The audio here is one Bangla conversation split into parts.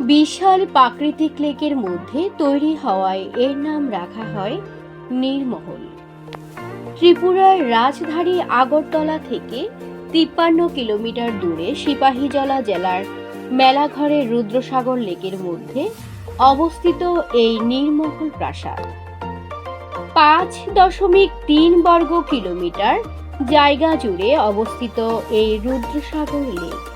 বিশাল প্রাকৃতিক লেকের মধ্যে তৈরি হওয়ায় এর নাম রাখা হয় নীরমহল। ত্রিপুরার রাজধানী আগরতলা থেকে তিপ্পান্ন কিলোমিটার দূরে সিপাহীজলা জেলার মেলাঘরের রুদ্রসাগর লেকের মধ্যে অবস্থিত এই নীরমহল প্রাসাদ। পাঁচ দশমিক তিন বর্গ কিলোমিটার জায়গা জুড়ে অবস্থিত এই রুদ্রসাগর লেক।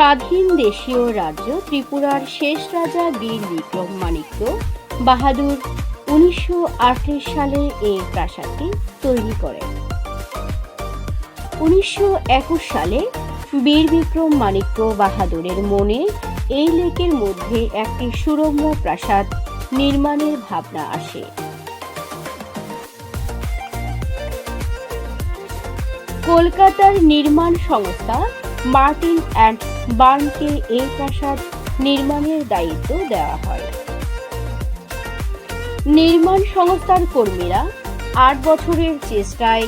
স্বাধীন দেশীয় রাজ্য ত্রিপুরার শেষ রাজা বীর বিক্রম মাণিক্য। বাহাদুর উনিশশো সালে এই প্রাসাদটি তৈরি করেন উনিশশো একুশ সালে বীর বিক্রম মাণিক্য বাহাদুরের মনে এই লেকের মধ্যে একটি সুরম্য প্রাসাদ নির্মাণের ভাবনা আসে। কলকাতার নির্মাণ সংস্থা মার্টিন অ্যান্ড বার্নকে এই প্রাসাদ নির্মাণের দায়িত্ব দেওয়া হয়। নির্মাণ সংস্থার কর্মীরা আট বছরের চেষ্টায়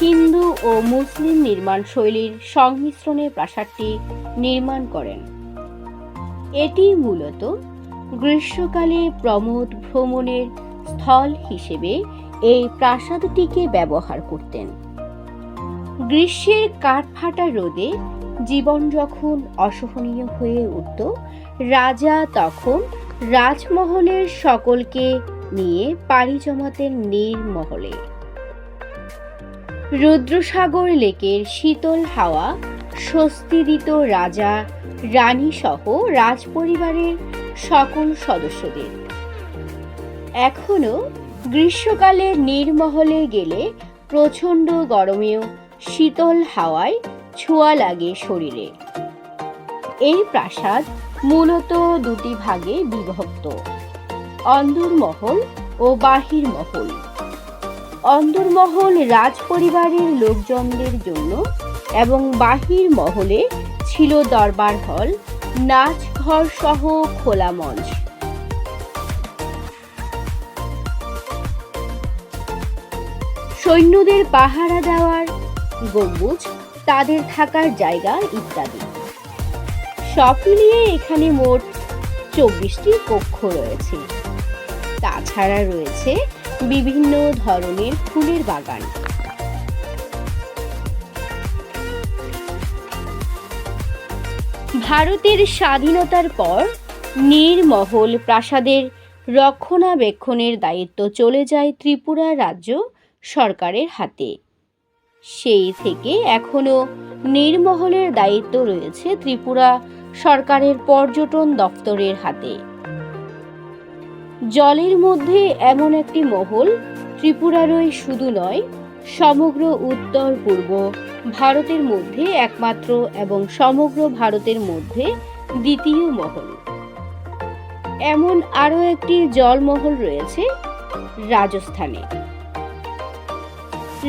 হিন্দু ও মুসলিম নির্মাণ শৈলীর সংমিশ্রণে প্রাসাদটি নির্মাণ করেন। এটি মূলত গ্রীষ্মকালে প্রমোদ ভ্রমণের স্থল হিসেবে এই প্রাসাদটিকে ব্যবহার করতেন। গ্রীষ্মের কাঠফাটা রোদে জীবন যখন অসহনীয় হয়ে উঠত, রাজা তখন রাজমহলের সকলকে নিয়ে পাড়ি জমাতেন নীরমহলে রুদ্রসাগর লেকের শীতল হাওয়া স্বস্তি দিত রাজা রানী সহ রাজপরিবারের সকল সদস্যদের। এখনও গ্রীষ্মকালে নীরমহলে গেলে প্রচণ্ড গরমেও শীতল হাওয়ায় ছোঁয়া লাগে শরীরে। এই প্রাসাদ মূলত দুটি ভাগে বিভক্ত। অন্দরমহল ও বাহির মহল। অন্দরমহল রাজ পরিবারের লোকজনদের জন্য এবং বাহির মহলে ছিল দরবার হল নাচ ঘর সহ খোলা মঞ্চ। সৈন্যদের পাহারা দেওয়ার গম্বুজ তাদের থাকার জায়গা ইত্যাদি। সব মিলিয়ে এখানে মোট চব্বিশটি কক্ষ রয়েছে। তাছাড়া রয়েছে বিভিন্ন ধরনের ফুলের বাগান। ভারতের স্বাধীনতার পর নীরমহল প্রাসাদের রক্ষণাবেক্ষণের দায়িত্ব চলে যায় ত্রিপুরা রাজ্য সরকারের হাতে। সেই থেকে এখনও নির্মহলের দায়িত্ব রয়েছে ত্রিপুরা সরকারের পর্যটন দপ্তরের হাতে। জলের মধ্যে এমন একটি মহল ত্রিপুরারই শুধু নয়, সমগ্র উত্তর, পূর্ব ভারতের মধ্যে একমাত্র এবং সমগ্র ভারতের মধ্যে দ্বিতীয় মহল। এমন আরও একটি জলমহল রয়েছে রাজস্থানে।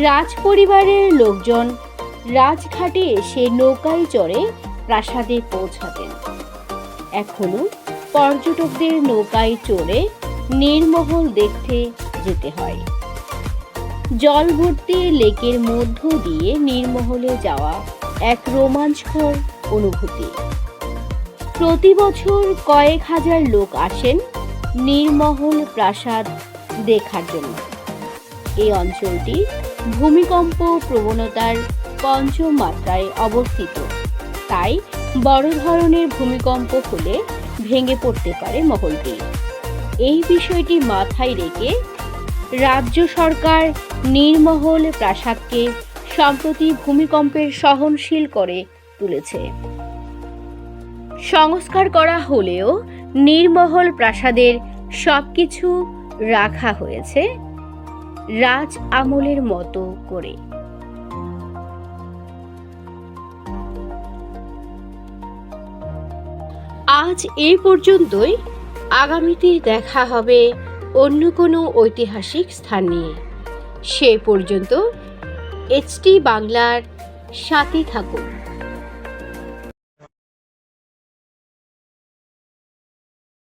রাজ পরিবারের লোকজন রাজঘাটে এসে নৌকায় চড়ে প্রাসাদে পৌঁছাতেন। এখনও পর্যটকদের নৌকায় চড়ে নীরমহল দেখতে যেতে হয়। জল ভর্তি লেকের মধ্য দিয়ে নীরমহলে যাওয়া এক রোমাঞ্চকর অনুভূতি। প্রতি বছর কয়েক হাজার লোক আসেন নীরমহল প্রাসাদ দেখার জন্য। এই অঞ্চলটি ভূমিকম্প প্রবণতার পঞ্চম মাত্রায় অবস্থিত। তাই বড় ধরনের ভূমিকম্প হলে ভেঙে পড়তে পারে মহলটি। এই বিষয়টি মাথায় রেখে রাজ্য সরকার নির্মহল প্রাসাদকে সম্প্রতি ভূমিকম্পের সহনশীল করে তুলেছে। সংস্কার করা হলেও নির্মহল প্রাসাদের সবকিছু রাখা হয়েছে। রাজ আমলের মতো করে। আজ এই পর্যন্তই। আগামীতে দেখা হবে অন্য কোনো ঐতিহাসিক স্থান নিয়ে। সে পর্যন্ত, এইচটি বাংলার সাথে থাকুন।